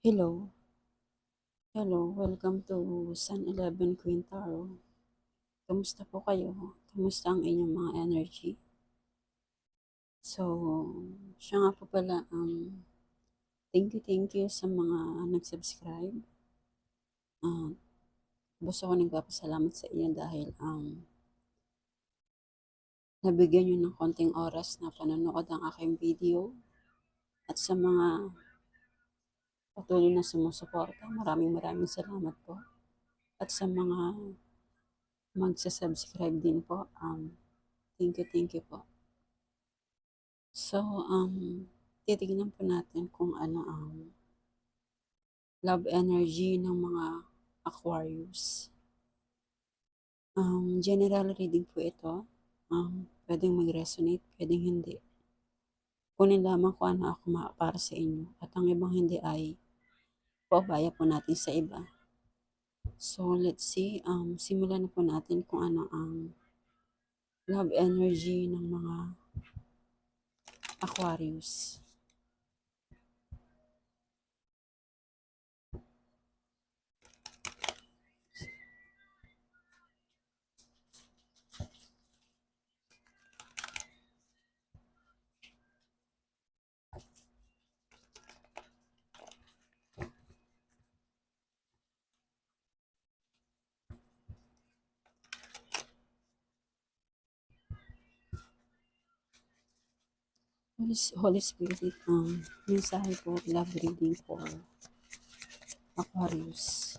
Hello. Hello, welcome to Sun 11 Queen Tarot. Kamusta po kayo? Kamusta ang inyong mga energy? So, siya nga po pala, um, thank you, thank you sa mga nag-subscribe. Uh, gusto ko nagpapasalamat sa inyo dahil um, nabigyan nyo ng konting oras na panonood ang aking video at sa mga patuloy na sumusuporta. Maraming maraming salamat po. At sa mga magsa-subscribe din po, um, thank you, thank you po. So, um, titignan po natin kung ano ang love energy ng mga Aquarius. Um, general reading po ito. Um, pwedeng mag-resonate, pwedeng hindi. Kunin lamang kung ano ako para sa inyo. At ang ibang hindi ay paubaya po natin sa iba. So, let's see. Um, simulan na po natin kung ano ang love energy ng mga Aquarius. Holy, Spirit, um, mensahe po, love reading for Aquarius.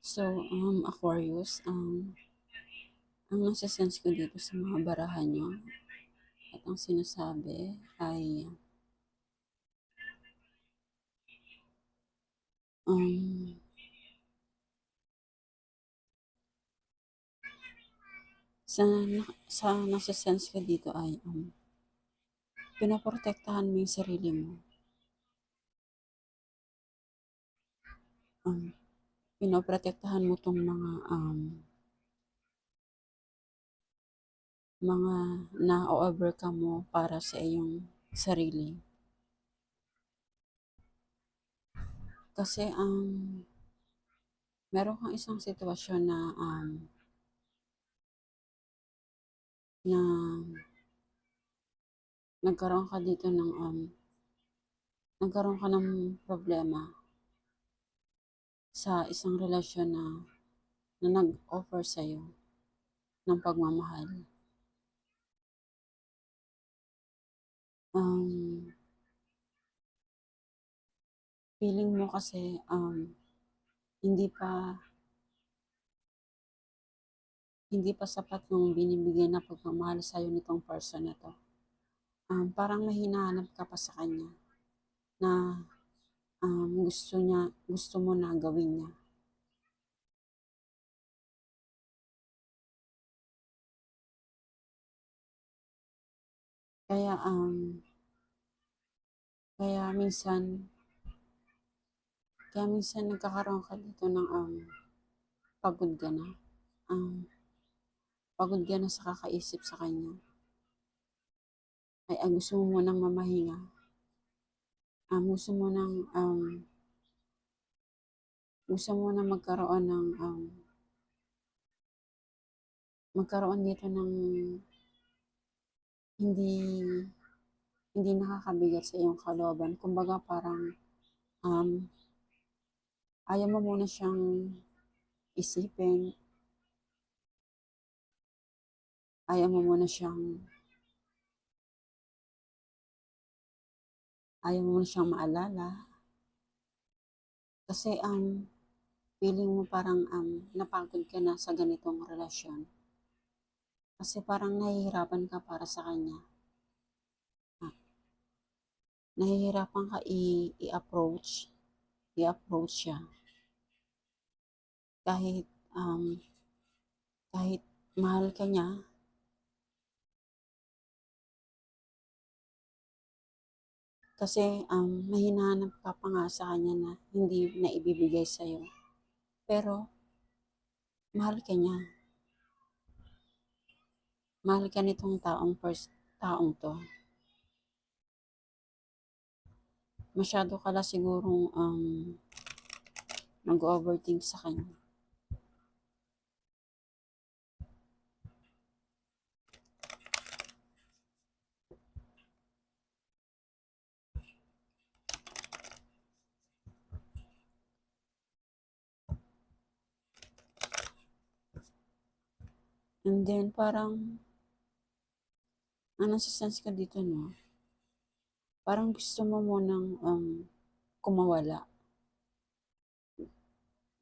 So, um, Aquarius, um, ang nasa sense ko dito sa mga barahan nyo at ang sinasabi ay um, sa, sa nasa sense ko dito ay um, pinaprotektahan mo yung sarili mo. Um, pinoprotektahan mo tong mga um, mga na-overcome mo para sa iyong sarili. Kasi um, meron kang isang sitwasyon na um, na nagkaroon ka dito ng um, nagkaroon ka ng problema sa isang relasyon na, na nag-offer sa'yo ng pagmamahal. Um, feeling mo kasi um, hindi pa hindi pa sapat yung binibigay na pagmamahal sa'yo nitong person na to. Um, parang may hinahanap ka pa sa kanya na um, gusto niya, gusto mo na gawin niya. Kaya, um, kaya minsan, kaya minsan nagkakaroon ka dito ng um, pagod ka na. Um, pagod ka na sa kakaisip sa kanya. ay ah, gusto mo munang mamahinga. Ah, gusto mo nang um, gusto mo na magkaroon ng um, magkaroon dito ng hindi hindi nakakabigat sa iyong kalooban. Kumbaga parang um, ayaw mo muna siyang isipin. Ayaw mo muna siyang ayaw mo muna siyang maalala. Kasi um, feeling mo parang um, napagod ka na sa ganitong relasyon. Kasi parang nahihirapan ka para sa kanya. Ah, nahihirapan ka i-approach, i-approach siya. Kahit, um, kahit mahal ka niya, kasi um, may hinahanap ka pa nga sa kanya na hindi na ibibigay sa'yo. Pero, mahal ka niya. Mahal ka nitong taong first taong to. Masyado ka lang sigurong um, nag-overthink sa kanya. And then, parang, ano sa sense ka dito, no? Parang gusto mo munang um, kumawala.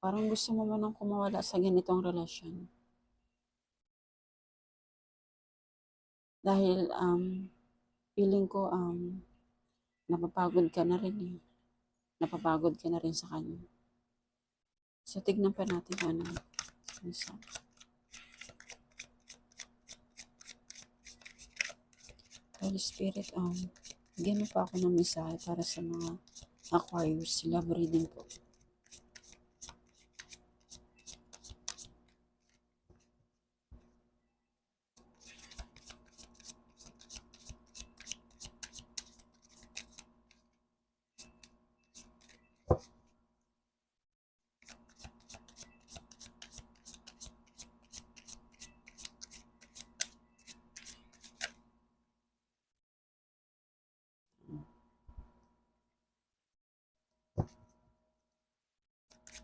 Parang gusto mo munang kumawala sa ganitong relasyon. Dahil, um, feeling ko, um, napapagod ka na rin eh. Napapagod ka na rin sa kanya. So, tignan pa natin kung ano. Isa. Holy Spirit, um, bigyan mo pa ako ng mensahe para sa mga Aquarius, love reading po.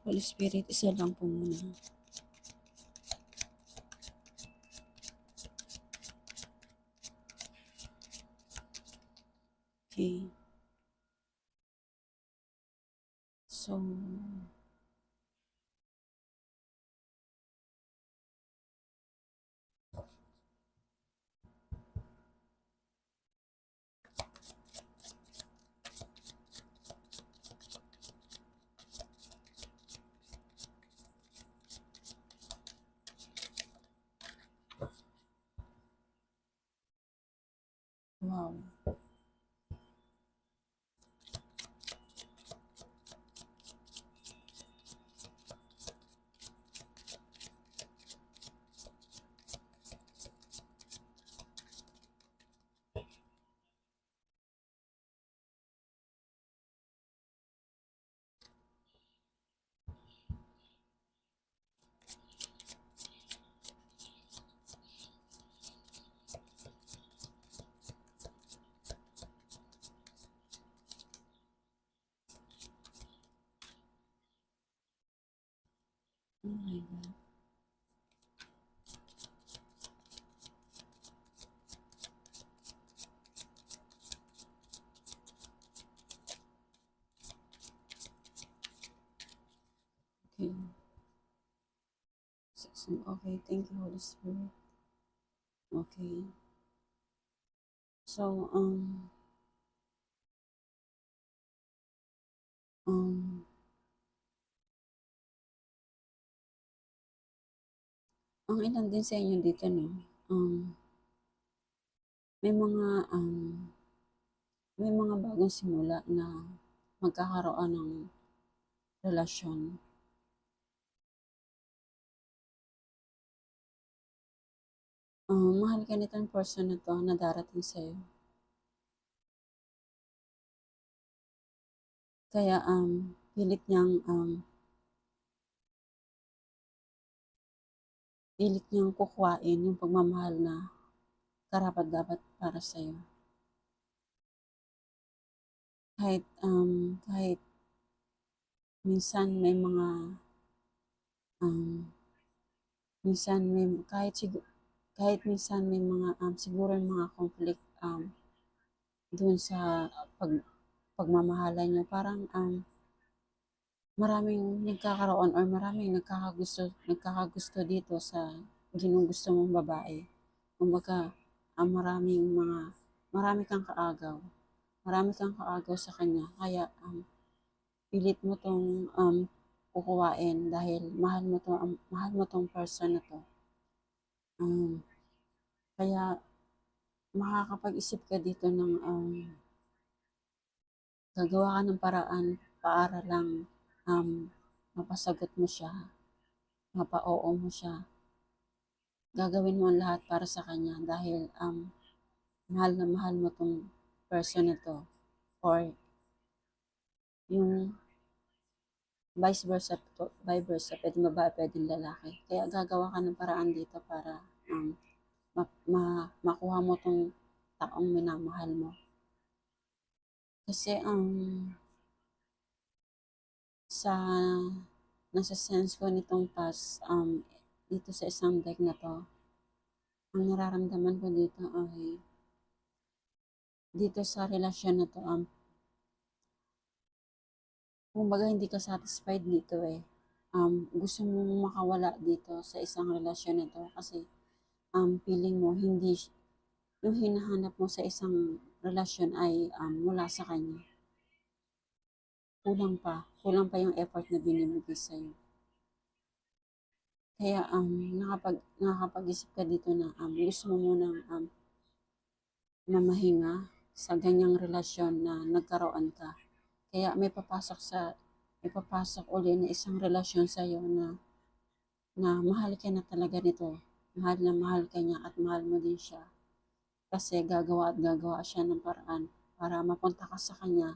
Holy Spirit, isa lang po muna. Okay. So, 嗯 Okay. Okay, thank you, Holy Spirit. Okay. So, um, um, ang ilan din sa inyo dito, no? Um, may mga um, may mga bagong simula na magkakaroon ng relasyon. Um, mahal ka nitong person na to na darating sa'yo. Kaya um, pilit niyang um, pilit niyang kukuhain yung pagmamahal na karapat dapat para sa iyo. Kahit um, kahit minsan may mga um, minsan may kahit siguro kahit minsan may mga um, siguro may mga conflict um, doon sa pag pagmamahalan niyo parang um, maraming nagkakaroon or maraming nagkakagusto nagkakagusto dito sa ginugusto mong babae. Kumbaga, ang maraming mga marami kang kaagaw. Marami kang kaagaw sa kanya. Kaya um, pilit mo tong um, kukuhain dahil mahal mo to um, mahal mo tong person na to. Um, kaya makakapag-isip ka dito ng um, gagawa ka ng paraan para lang um, mapasagot mo siya, mapa-oo mo siya. Gagawin mo ang lahat para sa kanya dahil um, mahal na mahal mo tong person na to. Or yung vice versa, vice versa, pwedeng babae, pwedeng lalaki. Kaya gagawa ka ng paraan dito para um, ma, ma, makuha mo tong taong minamahal mo. Kasi um, sa nasa sense ko nitong past um, dito sa isang deck na to, ang nararamdaman ko dito ay dito sa relasyon na to, um, kumbaga hindi ka satisfied dito eh. Um, gusto mong makawala dito sa isang relasyon na to kasi um, feeling mo hindi yung hinahanap mo sa isang relasyon ay um, mula sa kanya. Kulang pa. Kulang pa yung effort na binibigay sa'yo. Kaya um, nakapag, nakakapag-isip ka dito na um, gusto mo munang um, mamahinga sa ganyang relasyon na nagkaroon ka. Kaya may papasok sa may papasok uli na isang relasyon sa iyo na na mahal ka na talaga nito. Mahal na mahal ka niya at mahal mo din siya. Kasi gagawa at gagawa siya ng paraan para mapunta ka sa kanya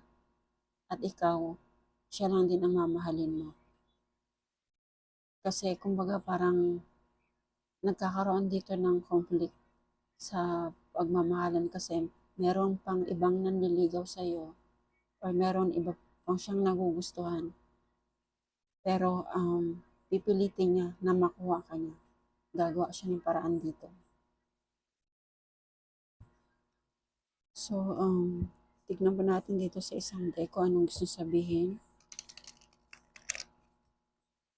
at ikaw, siya lang din ang mamahalin mo. Kasi kumbaga parang nagkakaroon dito ng conflict sa pagmamahalan kasi meron pang ibang nanliligaw sa iyo or meron iba pang siyang nagugustuhan. Pero um, pipilitin niya na makuha ka niya. Gagawa siya ng paraan dito. So, um, tignan pa natin dito sa isang deck kung anong gusto sabihin.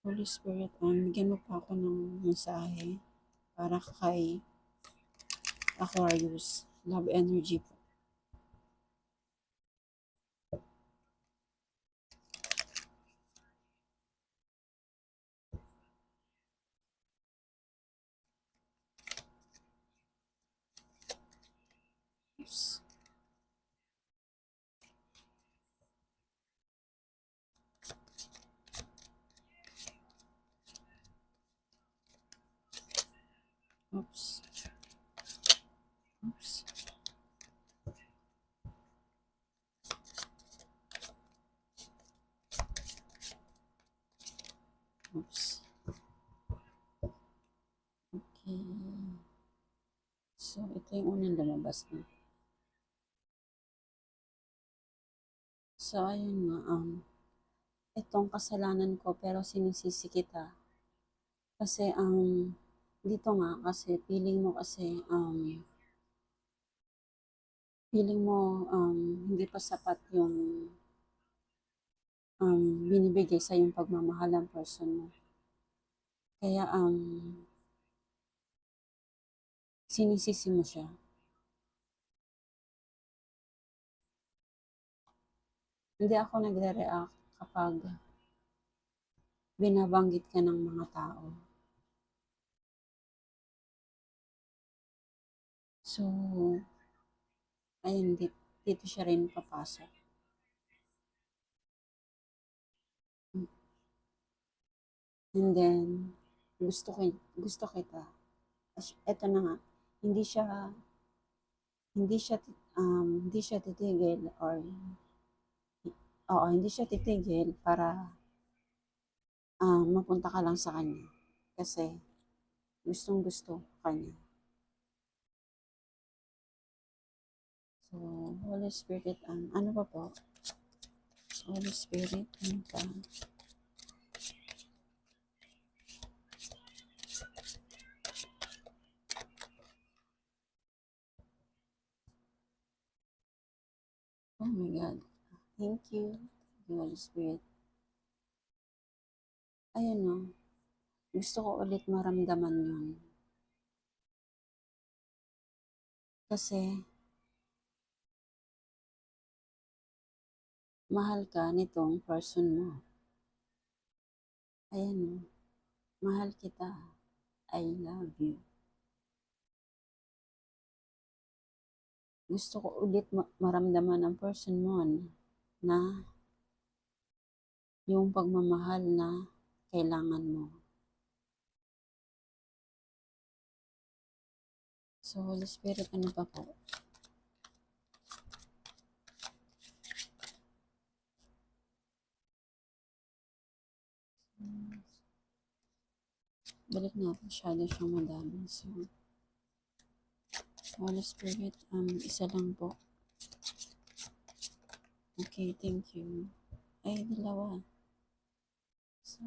Holy Spirit, um, bigyan mo pa ako ng mensahe para kay Aquarius. Love energy po. Oops. Oops. Oops. Oops. Okay. So, ito yung unang lumabas na. So, ayun nga, um, itong kasalanan ko pero sinisisi kita. Kasi, um, dito nga, kasi feeling mo kasi, um, feeling mo, um, hindi pa sapat yung um, binibigay sa yung pagmamahal ng person mo. Kaya, um, sinisisi mo siya. Hindi ako nagre-react kapag binabanggit ka ng mga tao. So, ayun, dito, dito siya rin papasok. And then, gusto, ko, gusto kita. Ito na nga, hindi siya, hindi siya, um, hindi siya titigil or oo, hindi siya titigil para ah, mapunta ka lang sa kanya. Kasi gustong gusto ka niya. So, Holy Spirit, ang ano pa po? Holy Spirit, ano pa? Oh my God. Thank you, Holy Spirit. Ayun no, gusto ko ulit maramdaman yun. Kasi, mahal ka nitong person mo. Ayan no, mahal kita. I love you. Gusto ko ulit ma- maramdaman ng person mo na yung pagmamahal na kailangan mo. So, Holy Spirit, ano pa po? Balik na masyado siyang madami. So, Holy Spirit, um, isa lang po. Okay, thank you. Ay, dalawa. So,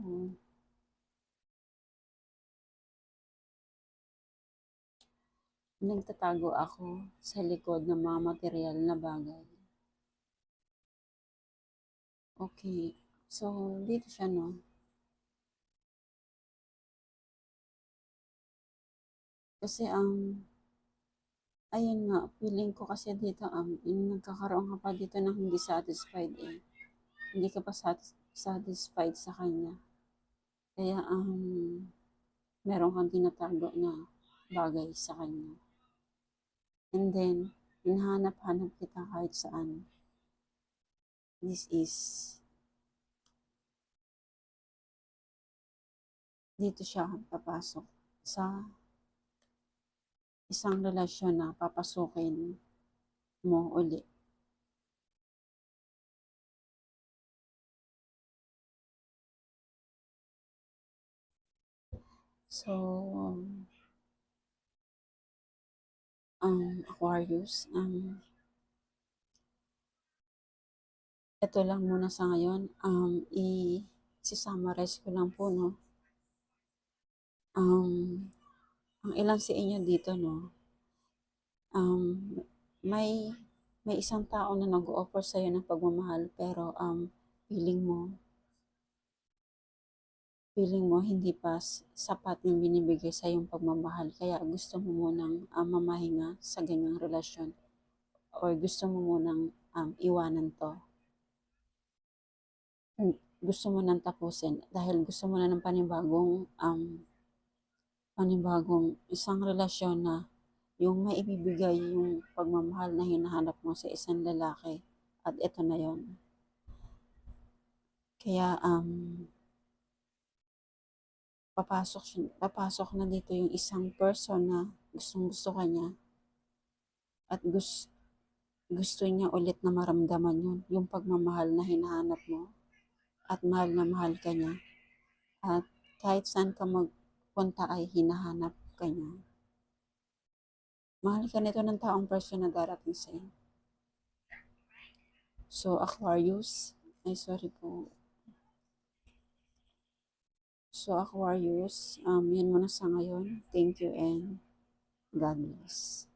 nagtatago ako sa likod ng mga material na bagay. Okay. So, dito siya, no? Kasi ang, ayun nga, feeling ko kasi dito, um, nagkakaroon ka pa dito ng hindi satisfied eh. Hindi ka pa satis- satisfied sa kanya. Kaya, um, meron kang tinatago na bagay sa kanya. And then, hinahanap-hanap kita kahit saan. This is, dito siya papasok sa isang relasyon na papasukin mo uli. So, um, Aquarius, um, ito lang muna sa ngayon. Um, i-summarize ko lang po, no? Um, ang ilang sa inyo dito, no? Um, may may isang tao na nag-offer sa'yo ng pagmamahal pero um, feeling mo feeling mo hindi pa sapat yung binibigay sa yung pagmamahal kaya gusto mo munang um, mamahinga sa ganyang relasyon or gusto mo munang um, iwanan to Hmm, gusto mo nang tapusin dahil gusto mo na ng panibagong um, panibagong isang relasyon na yung maibibigay yung pagmamahal na hinahanap mo sa isang lalaki at ito na yon kaya um, papasok, papasok na dito yung isang person na gustong gusto ka niya at gusto, gusto niya ulit na maramdaman yun, yung pagmamahal na hinahanap mo at mahal na mahal ka niya. At kahit saan ka magpunta ay hinahanap ka niya. Mahal ka nito ng taong person na darating sa iyo. So, Aquarius, ay sorry po. So, Aquarius, um, yan muna sa ngayon. Thank you and God bless.